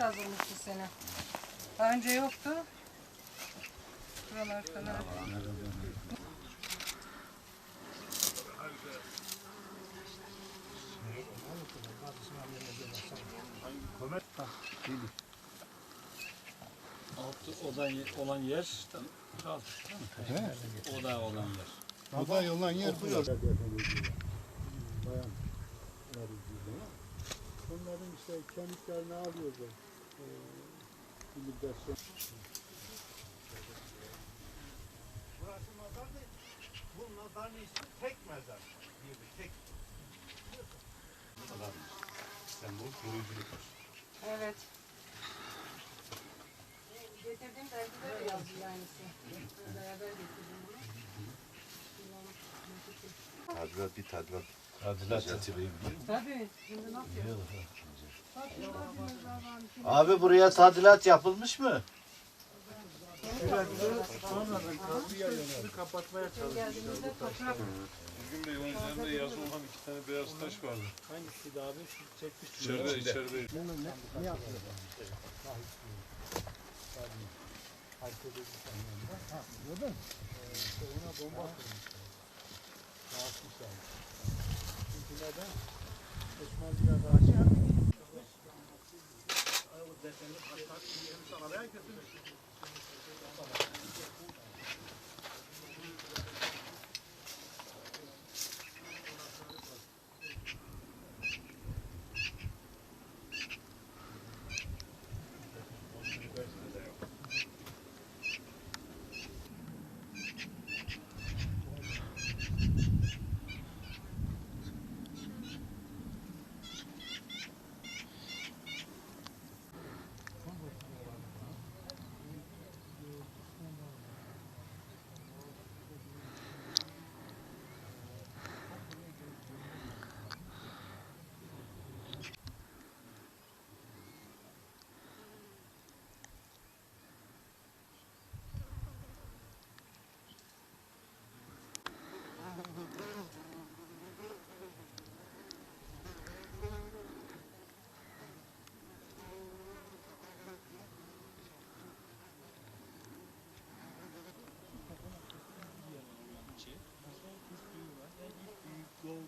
Yeni kazılmış bu sene. Daha önce yoktu. Buralar falan. Altı oda olan yer kaldı. Oda olan yer. Burada yoldan yer bu yol. Onların işte kemiklerini alıyorlar. Ee, bir müddet sonra. Burası mezar değil. Bu mezarın ismi tek mezar. Bir tek. İstanbul Koruyuculuk Evet. Getirdiğim dergide de yazıyor aynısı. Beraber getirdim bunu. Tadilat bir tadilat. Tadilat. Tabii. Şimdi ne yapıyor? Abi buraya tadilat yapılmış mı? kapatmaya Geldiğimizde toprak Bugün Bey onun üzerinde yazı olan iki tane beyaz taş vardı. Hangisiydi abi? Siz çekmiştiniz. İçeride, içeride. Ne, ne yapıyor? Herkese bir tane yanında. Ha, gördün mü? Ee, işte ona bomba atılmış. Dağıtmışlar. Çünkü neden? Osmanlı'ya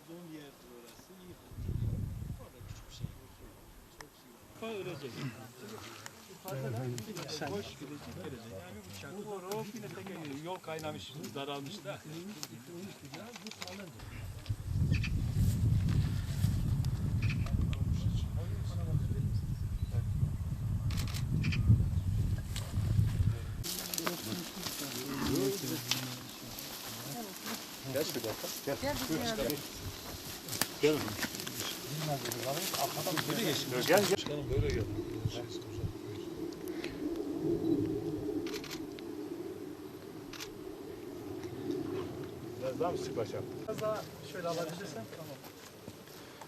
Doğduğum yerdir orası. İyi Orada küçük bir şey yok. Çok şey. ölecek. Boş gidecek gelecek. Yani bu çakı boru o millete geliyor. Yol kaynamış, daralmış da. gel bizim yerde. Başkanım böyle gel. Biraz daha mı sık başa? şöyle alabilirsen.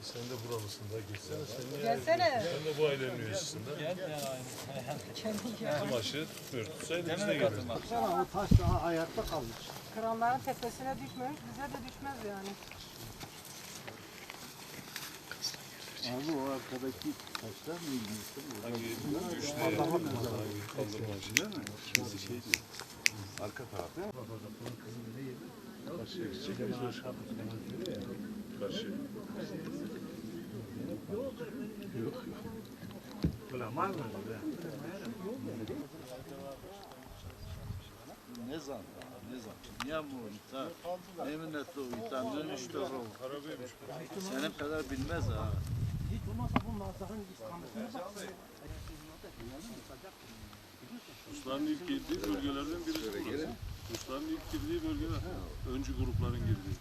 Sen de buralısın da geçsene. Sen, Gelsene. sen de bu ailenin üyesisin de. Gel yani aynı. Kendi ya. Bizim aşı tutmuyor. Tutsaydı biz de Hemen gelirdik. katılmak. Sana o taş daha ayakta kalmış. Kıranların tepesine düşmemiş, bize de düşmez yani. Abi o arkadaki taşlar mı ilginçti? Hangi üçte kaldırma aşı? Değil mi? Kimisi şey diyor. Arka tarafta. Karşı. Ne zan? Ne zan? Niye bu ita? Ne minnet o? Dönüşte o. Harabeymiş. Senin kadar bilmez ha. Rusların ilk girdiği bölgelerden birisi burası. Rusların ilk girdiği bölgeler. Öncü grupların girdiği.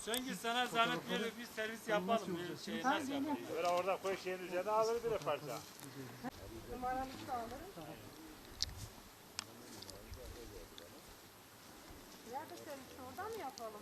Sen sana zahmet verir bir servis yapalım. Bir şey nasıl yapalım? Böyle orada koy şeyin üzerine alır bir parça. Numaramızı da alırız. Nerede senin? Oradan mı yapalım?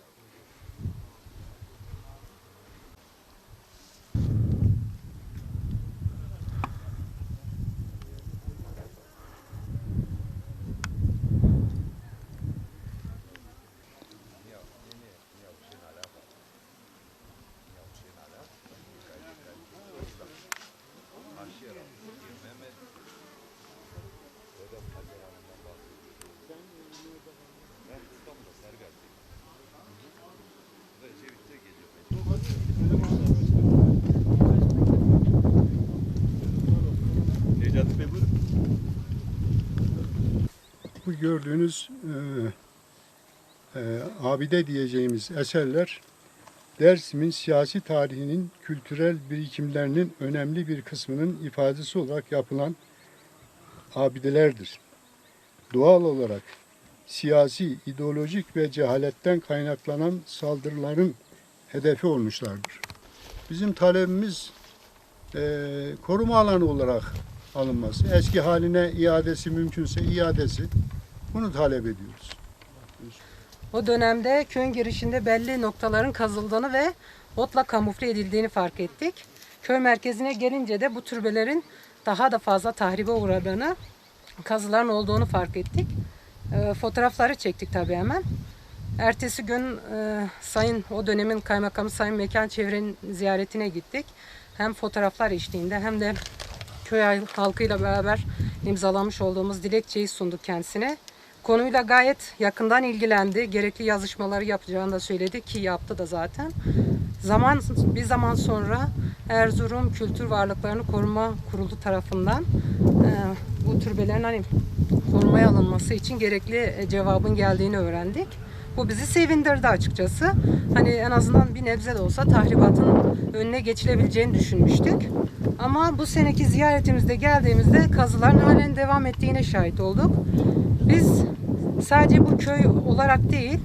Gördüğünüz e, e, abide diyeceğimiz eserler Dersim'in siyasi tarihinin kültürel birikimlerinin önemli bir kısmının ifadesi olarak yapılan abidelerdir. Doğal olarak siyasi, ideolojik ve cehaletten kaynaklanan saldırıların hedefi olmuşlardır. Bizim talebimiz eee, koruma alanı olarak alınması, eski haline iadesi mümkünse iadesi bunu talep ediyoruz. O dönemde köyün girişinde belli noktaların kazıldığını ve otla kamufle edildiğini fark ettik. Köy merkezine gelince de bu türbelerin daha da fazla tahribe uğradığını, kazıların olduğunu fark ettik. Ee, fotoğrafları çektik tabii hemen. Ertesi gün e, Sayın o dönemin kaymakamı Sayın Mekan Çevre'nin ziyaretine gittik. Hem fotoğraflar eşliğinde hem de köy halkıyla beraber imzalamış olduğumuz dilekçeyi sunduk kendisine. Konuyla gayet yakından ilgilendi. Gerekli yazışmaları yapacağını da söyledi ki yaptı da zaten. Zaman bir zaman sonra Erzurum Kültür Varlıklarını Koruma Kurulu tarafından e, bu türbelerin hani korumaya alınması için gerekli e, cevabın geldiğini öğrendik. Bu bizi sevindirdi açıkçası. Hani en azından bir nebze de olsa tahribatın önüne geçilebileceğini düşünmüştük. Ama bu seneki ziyaretimizde geldiğimizde kazıların halen devam ettiğine şahit olduk. Biz sadece bu köy olarak değil,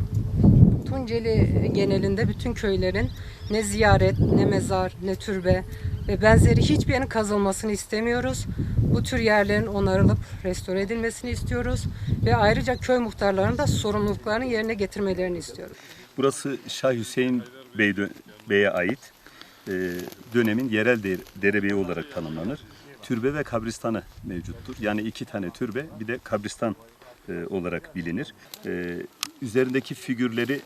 Tunceli genelinde bütün köylerin ne ziyaret, ne mezar, ne türbe ve benzeri hiçbirinin kazılmasını istemiyoruz. Bu tür yerlerin onarılıp restore edilmesini istiyoruz ve ayrıca köy muhtarlarının da sorumluluklarını yerine getirmelerini istiyoruz. Burası Şah Hüseyin Bey Bey'e ait e, dönemin yerel de- derebeyi olarak tanımlanır. Türbe ve kabristanı mevcuttur. Yani iki tane türbe bir de kabristan e, olarak bilinir. E, üzerindeki figürleri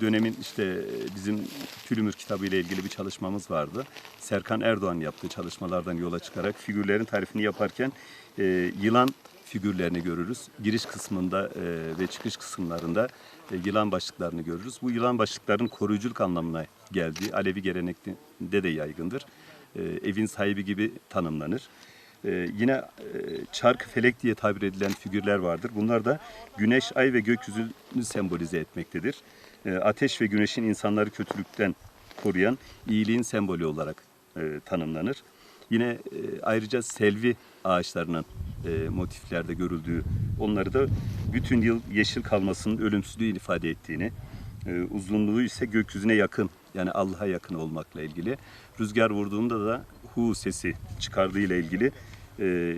dönemin işte bizim Külümür kitabı ile ilgili bir çalışmamız vardı. Serkan Erdoğan yaptığı çalışmalardan yola çıkarak figürlerin tarifini yaparken e, yılan figürlerini görürüz. Giriş kısmında e, ve çıkış kısımlarında e, yılan başlıklarını görürüz. Bu yılan başlıkların koruyuculuk anlamına geldiği Alevi gelenekte de yaygındır. E, evin sahibi gibi tanımlanır. E, yine e, çark felek diye tabir edilen figürler vardır. Bunlar da güneş, ay ve gökyüzünü sembolize etmektedir. E, ateş ve güneşin insanları kötülükten koruyan iyiliğin sembolü olarak e, tanımlanır. Yine e, ayrıca selvi ağaçlarının e, motiflerde görüldüğü, onları da bütün yıl yeşil kalmasının ölümsüzlüğü ifade ettiğini, e, uzunluğu ise gökyüzüne yakın, yani Allah'a yakın olmakla ilgili. Rüzgar vurduğunda da hu sesi çıkardığı ile ilgili e,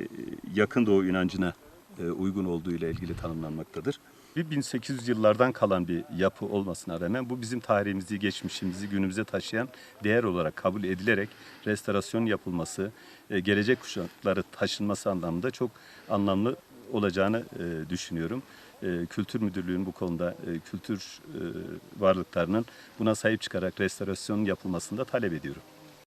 yakın doğu inancına e, uygun olduğu ile ilgili tanımlanmaktadır. Bir 1800 yıllardan kalan bir yapı olmasına rağmen bu bizim tarihimizi, geçmişimizi günümüze taşıyan değer olarak kabul edilerek restorasyon yapılması, e, gelecek kuşakları taşınması anlamında çok anlamlı olacağını e, düşünüyorum. E, Kültür Müdürlüğü'nün bu konuda kültür varlıklarının buna sahip çıkarak restorasyon yapılmasını da talep ediyorum.